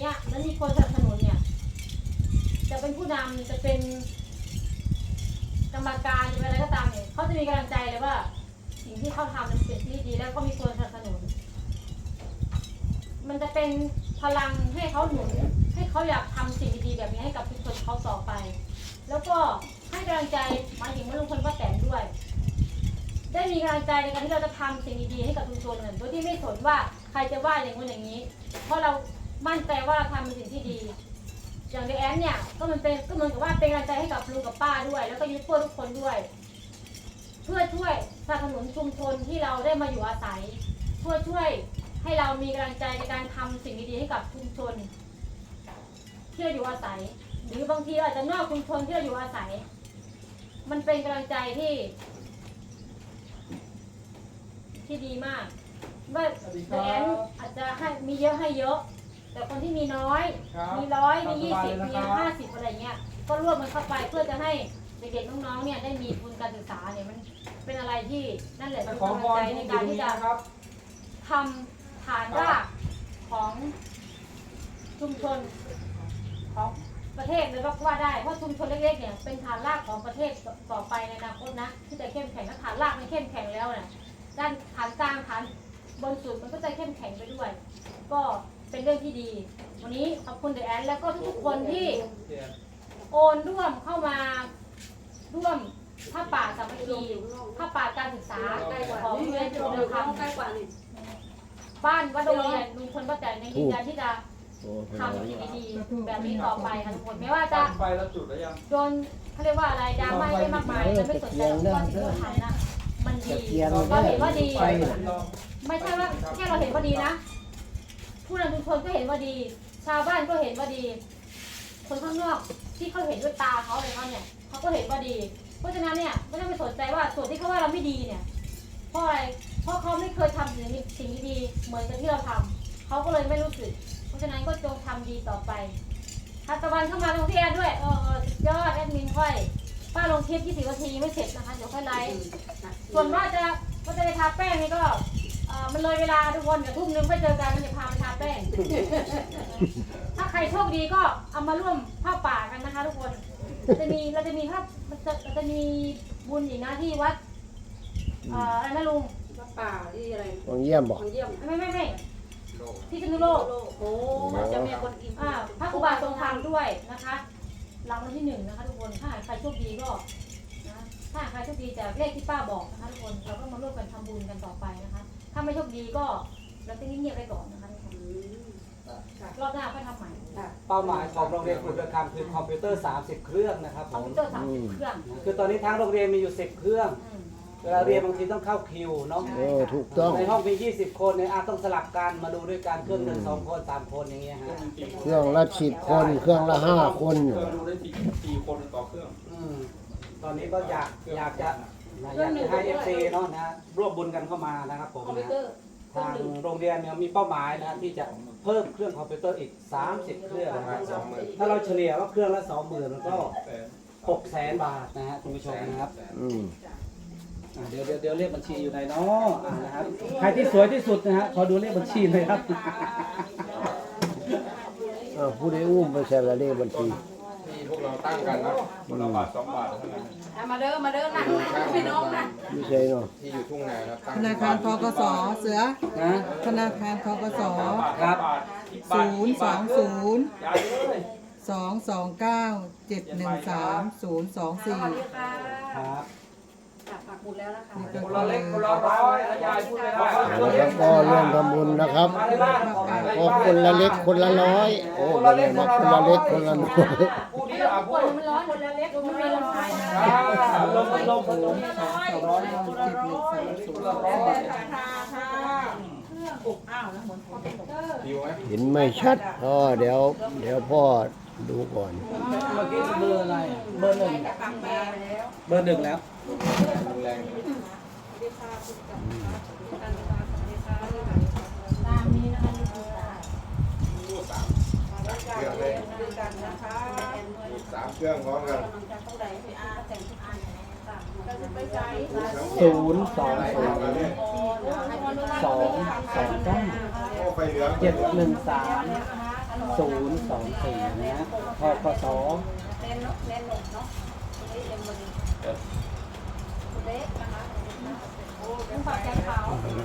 เงี้ย แล้วมีคนสนับสนุนเนี่ย จะเป็นผู้นำจะเป็นกรรมการจะเป็นอะไรก็ตามเนี่ยเขาจะมีกำลังใจเลยว่า สิ่งที่เขาทำมันเป็นสิ่งที่ดี แล้วก็มีคนสนับสนุน มันจะเป็นพลังให้เขาหนุนให้เขาอยากทำสิ่งดีๆแบบนี้ให้กับชุมชนเขาต่อไป แล้วก็ให้กำลังใจหมายถึงว่าลุงพลป้าแตนด้วย ได้มีกำลังใจในการที่เราจะทำสิ่งดีๆให้กับชุมชนนั้นโดยที่ไม่สนว่าใครจะว่าอย่างนู้นอย่างนี้ เพราะเรา มั่นใจว่าทำเป็นสิ่งที่ดี อย่างในแอนเนี่ยก็มันเป็นก็เหมือนกับว่าเป็นกำลังใจให้กับลุงกับป้าด้วย แล้วก็ยูทูบเบอร์ทุกคนด้วย เพื่อช่วยสนับสนุนชุมชนที่เราได้มาอยู่อาศัย เพื่อช่วยให้เรามีกำลังใจในการทำสิ่งดีๆให้กับชุมชนที่เราอยู่อาศัย หรือบางทีอาจจะนอกชุมชนที่เราอยู่อาศัย มันเป็นกำลังใจที่ ที่ดีมากว่าแอนอาจจะให้มีเยอะให้เยอะ แต่คนที่มีน้อย ครับมีร้อยมีตามสยี่บายสิบเลยมีนะครับห้าสิบอะไรเงี้ย ก็ร่วมมันเข้าไปเพื่อจะให้เด็กๆน้องๆเนี่ยได้มีทุนการศึกษาเนี่ยมันเป็นอะไรที่นั่นแหละแต่เป็นของกำบลัองลใจทุในกการทีที่จะนะครับ ทำฐานรากของชุมชนของประเทศเลยก็ว่าได้เพราะชุมชนเล็กๆเนี่ยเป็นฐานรากของประเทศต่อไปในอนาคตนะที่จะเข้มแข็งถ้าฐานรากมันเข้มแข็งแล้วเนี่ยด้านฐานกลางฐานบนสุดมันก็จะเข้มแข็งไปด้วย ก็ เป็นเรื่องที่ดี วันนี้ขอบคุณเดอะแอนแล้วก็ทุกๆคนที่โอนร่วมเข้ามาร่วมผ้าป่าสามัคคีผ้าป่าการศึกษาของโรงเรียนจุฬาภรณ์ใกล้กว่านี่บ้านวัดโรงเรียนลุงพลป้าแตนยังยืนยันที่จะโอ้ทำสิ่งดีๆแบบนี้ต่อไปค่ะทุกคนไม่ว่าจะตั้งไฟแล้วจุดแล้วยังโดนเขาเรียกว่าอะไรดราม่าไม่มากมายเราไม่สนใจหรอกว่าสิ่งที่เราทำนะมันดีเราเห็นว่าดีไฟลองไม่ใช่ว่าแค่เราเห็นว่าดีนะ ผู้นำชุมชนก็เห็นว่าดี ชาวบ้านก็เห็นว่าดี คนข้างนอกที่เขาเห็นด้วยตาเขาอะไรเขาเนี่ยเขาก็เห็นว่าดี เพราะฉะนั้นเนี่ยไม่ต้องไปสนใจว่าส่วนที่เขาว่าเราไม่ดีเนี่ยเพราะอะไรเพราะเขาไม่เคยทำสิ่งนี้สิ่งดีเหมือนกับที่เราทำเขาก็เลยไม่รู้สึก เพราะฉะนั้นก็จงทำดีต่อไปทัตะวันเข้ามาตรงที่แอดด้วยเออสุดยอดแอดมินค่อยป้าลงคลิป20นาทีไม่เสร็จนะคะเดี๋ยวค่อยไลฟ์ส่วนว่าจะว่าจะไปทาแป้งนี่ก็เออมันเลยเวลาทุกคนเดี๋ยวทุ่มนึงไปเจอกันมันจะพาไป ป้ง ถ้าใครโชคดีก็เอามาร่วมผ้าป่ากันนะคะ ทุกคนเราจะมีเราจะมีภาพมันจะเราจะมีบุญอีกนะที่วัดเอ่ออะไรนะลุงวัดป่าที่อะไรต้องเยี่ยมบอก ของเยี่ยมไม่ไม่ไม่ที่พิษณุโลกโอ้จะมีคนอินอ่าพระครูบาทรงธรรมด้วยนะคะรางวัลที่หนึ่งนะคะทุกคน ถ้าหากใครโชคดีก็นะถ้าหากใครโชคดีจากเลขที่ป้าบอกนะคะทุกคน เราก็มาร่วมกันทำบุญกันต่อไปนะคะ ถ้าไม่โชคดีก็เราต้องเงียบๆไปก่อนนะคะทุกคน รอบหน้าค่อยทำใหม่เป้าหมายของโรงเรียนคุณธรรมคือคอมพิวเตอร์ 30 เครื่องนะครับคผอมมพิวเตอร์สามสิบเครื่องคือตอนนี้ทั้งโรงเรียนมีอยู่ 10 เครื่อง อืม เวลาเรียนบางทีต้องเข้าคิวเนาะ เออถูกต้อง ในห้องมี 20 คนเนี่ยอาจต้องสลับกันมาดูด้วยกันเครื่องหนึ่งสองคนสามคนอย่างเงี้ยฮะเครื่องละสิบคน เครื่องละห้าคน เครื่องดูได้สี่สี่คนต่อเครื่อง อืมตอนนี้ก็อยากอยากจะอยากจะให้เอฟซีเนาะนะร่วมบุญกันเข้ามานะครับผมคอมพิวนะเตอร์ ทางโรงเรียนเนี่ยมีเป้าหมายนะที่จะเพิ่มเครื่องคอมพิวเตอร์อีก 30 เครื่องนะครับถ้าเราเฉลี่ยว่าเครื่องละ 20,000มันก็แต่หกแสนบาทนะฮะคุณผู้ชมนะครับอืมอะเดี๋ยวเดี๋ยวเดี๋ยวเลขบัญชีอยู่ไหนเนาะอ่านะครับใครที่สวยที่สุดนะฮะขอดูเลขบัญชีหน่อยครับ อ้าวผู้ใดอุ้มไปใส่ละเลขบัญชีที่พ วกเราตั้งกันนะคนละบาทสองบาทเท่านั้นอะมาเด้อมาเด้อนั่งนั่งพี่น้องนะไม่ใช่เนาะที่อยู่ทุ่งนาครับตั้งธนาคารทกสเสือนะธนาคารทกสครับศูนย์สองศูนย์ยายเลยสองสองเก้าเจ็ดหนึ่งสามศูนย์สองสสี่วัสดีค่ะครับค่ะปักหมุดแล้วนะคะนี่ก็คนคืละเล็กคนละอร้อยแล้วยายพูดเลยว่านะครับก็ร่วมทำบุญนะครับมาในบ้านของอะไรก็คนละเล็กคนละร้อย โอ้ไม่ได้มาคนละเล็กคนละน้อยพูดไม่ดีต้ องอะพูดมันร้อนคนละเล็กมันไม่ลงท้ายนะอ่าลงลงลงลงสองร้อยเจ็ดหนึ่งสามศูนย์สองสี่ดีไหมเห็นไม่ชัดอ๋อเดี๋ยว เดี๋ยวพ่อดูก่อน เมื่อกี้เบอร์อะไร เบอร์หนึ่งเบอร์หนึ่งแล้วตามนี้นะคะนี่คือตาม พูดสามเครื่องเลย ดูกันนะคะ พูดสาม เครื่องพร้อมกันศูนย์สองศูนย์สองสองเก้าโอ้ไฟเหลืองเจ็ดหนึ่งสามศูนะฮะพคสเน้นเนาะเน้นหนุกเนาะตรงนี้เอ็มวันนี้เล็กนะคะต้องฝากแกง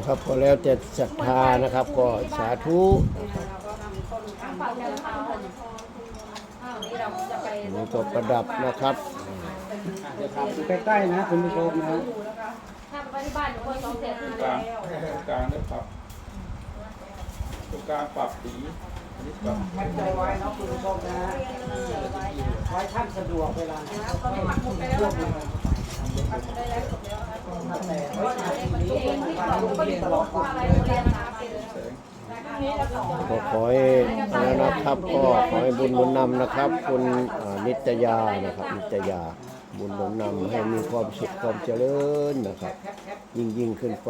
ครับก็แล้วแต่ศรัทธานะครับ ก็สาธุ เราก็ทำต้น ต้อง ทำ ฝากแกงขาว อ้าวนี่เรา จะไปนี่ก็ประดับนะครับอะเดี๋ยวครับดูใกล้ๆนะคุณผู้ชมนะฮะถ้าไปที่บ้านหนูคนสองเจ็ดตรงกลางตรงกลางได้ปรับตรงกลางปรับสีอันนี้ปรับแคปใจไว้เนาะคุณผู้ชมนะฮะไว้ท่านสะดวกเวลาตอนนี้ปักหมุดไปแล้วนะคะปักหมุดได้แล้วจบแล้วนะคะแต่ไว้ท่านมีที่ก็มีตลอดอะไรโรงเรียนนะคะแสงนี่เราสองก็ขอให้แล้วนะครับก็ขอให้บุญหนุนนำนะครับ คุณอ่า นิตยานะครับ นิตยาบุญหนุนนำให้มีความสุขความเจริญนะครับ ยิ่งยิ่งขึ้นไป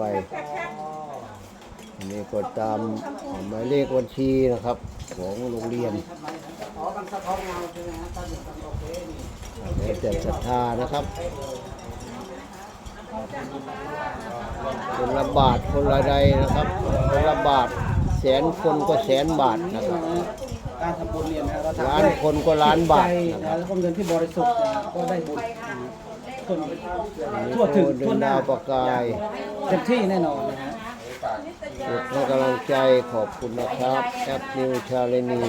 อันนี้ก็ตามหมายเลขบัญชีนะครับ ของโรงเรียนขอกันสะท้อนเกันโอเคนี่แล้วแต่ศรัทธานะครับ คนละบาทคนละใดนะครับ คนละบาทแสนคนก็แสนบาทนะครับ การทำบุญเนี่ยนะเราทำล้านคนก็ล้านบาทใจนะคนะรับแล้วก็เงินที่บริสุทธิ์นะก็ได้บุญคนอันนี้ทั่วถึงก็เดิทั่วนหน้าดาวประกายเต็มที่แน่นอนนะฮะ กดให้กำลังใจขอบคุณนะครับแอปนิวชาเลนี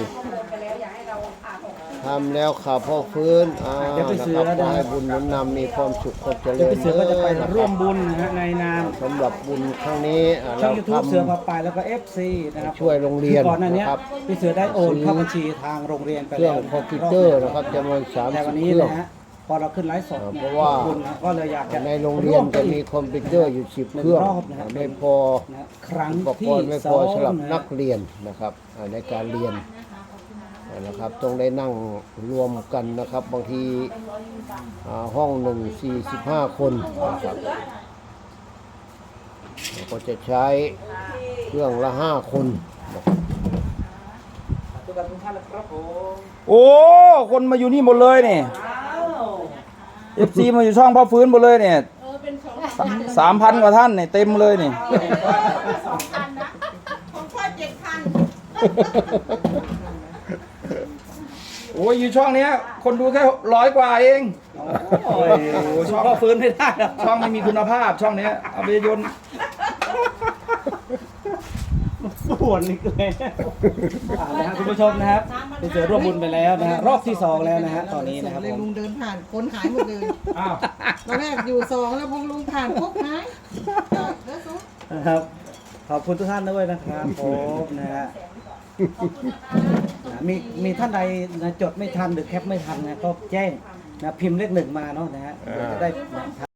ไปแล้วอยากให้เราอ่านออกทำแล้วข่าวพ่อฟื้นอ่านะครับขอให้บุญหนุนนำมีความสุขความเจเดี๋ยวริญพี่เสือก็จะไปนะคร่วรับมบุญนะฮะในนามสำหรับบุญครั้งนี้อ่าช่องเรายูทูบทำเสือพาไปแล้วก็ FC นะครับช่วยโรงเรียนก่อนหน้านี้นะครับพี่เสือได้โอนเข้าบัญชีทางโรงเรียนไปเครื่อแล้งวคอมพิวเตอร์นะครับจำนวนแต่วัน30นี้เครื่องนะฮะ พอเราขึ้นไลฟ์สดอ่าเพราะว่าบุญนะก็เลยอยากจะในโรงเรียนจะมีคอมพิวเตอร์อยู่10เครื่องหนึ่งรอบนะครับไม่พอนะครั้งอุปกที่รณ์ไม่สพอองสำหรับะนักเรียนนะครับอ่าในการเรียนนะครับต้องได้นั่งรวมกันนะครับ บางทีอ่าห้องหนึ่งสี่สิบห้าคนนะครับเราก็จะใช้เครื่องละห้าคนนะครับทุกท่านทุกท่านนะครับผมโอ้ คนมาอยู่นี่หมดเลยเนี่ย เอฟซีมาอยู่ช่องพ่อฟื้นหมดเลยเนี่ยสามพันกว่าท่านเนี่ยเต็มเลยเนี่ยโอ้ยอยู่ช่องเนี้ย คนดูแค่ร้อยกว่าเองโอ้ยช่องพ่อฟื้นไม่ได้หรอกช่องไม่มีคุณภาพช่องเนี้ยเอาไปโยน ส่วนนี่เลยอ่านะฮะคุณผู้ชมนะครับพี่เสือร่วมบุญไปแล้วนะฮะรอบที่สองแล้วนะฮะตอนนี้นะครับเลยผมลุงเดินผ่านคนหายหมดเลยอ้าวตอนแรกอยู่สองแล้วพอลุงผ่านปุ๊บหายเออเออสุดนะครับขอบคุณทุกท่านด้วยนะครับผมนะฮะนะมีมีท่านใดนะจดไม่ทันหรือแคปไม่ทันนะก็แจ้งนะพิมพ์เลขหนึ่งมาเนาะนะฮะเดี๋ยวจะได้นะ